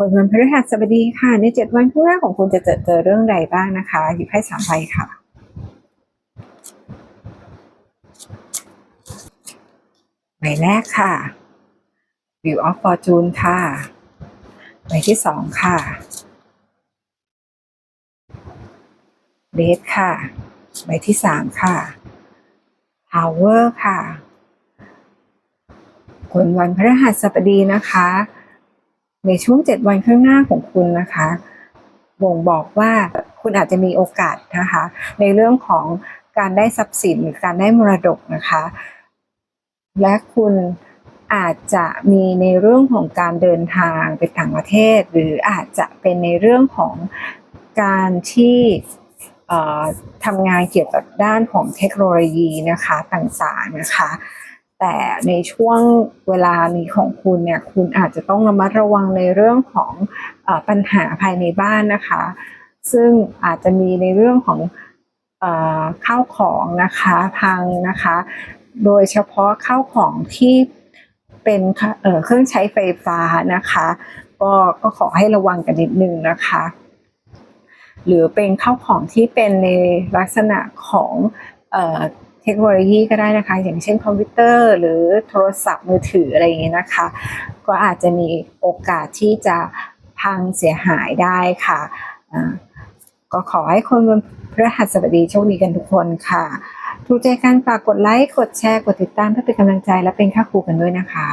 คนวันพฤหัสบดีค่ะ ในเจ็ดวันข้างหน้าของคุณจะเจอเจอเรื่องใดบ้างนะคะหยิบให้สามใบค่ะใบแรกค่ะ View of Fortune ค่ะใบที่สองค่ะเ e ดค่ะ ใบที่สามค่ะ Tower ค่ะคนวันพฤหัสบดีนะคะ ในช่วงเจ็ดวันข้างหน้าของคุณนะคะบ่งบอกว่าคุณอาจจะมีโอกาสนะคะ ในเรื่องของการได้ทรัพย์สินหรือการได้มรดกนะคะ และคุณอาจจะมีในเรื่องของการเดินทางไปต่างประเทศ หรืออาจจะเป็นในเรื่องของการที่ทำงานเกี่ยวกับด้านของเทคโนโลยีนะคะต่างๆนะคะ แต่ในช่วงเวลานี้ของคุณเนี่ยคุณอาจจะต้องระมัดระวังในเรื่องของอปัญหาภายในบ้านนะคะ ซึ่งอาจจะมีในเรื่องของอข้าวของนะคะพังนะคะ โดยเฉพาะข้าวของที่เป็นเเครื่องใช้ไฟฟ้านะคะก็ก็ขอให้ระวังกันนิดนึงนะคะ หรือเป็นข้าวของที่เป็นในลักษณะของ เทคโนโลยีก็ได้นะคะ อย่างเช่นคอมพิวเตอร์ หรือโทรศัพท์มือถืออะไรอย่างเงี้ยนะคะ ก็อาจจะมีโอกาสที่จะพังเสียหายได้ค่ะก็ขอให้คนบนพฤหัสบดีโชคดีกันทุกคนค่ะ ถูกใจกันฝากกดไลค์ กดแชร์ กดติดตามเพื่อเป็นกำลังใจและเป็นค่าครูกันด้วยนะคะ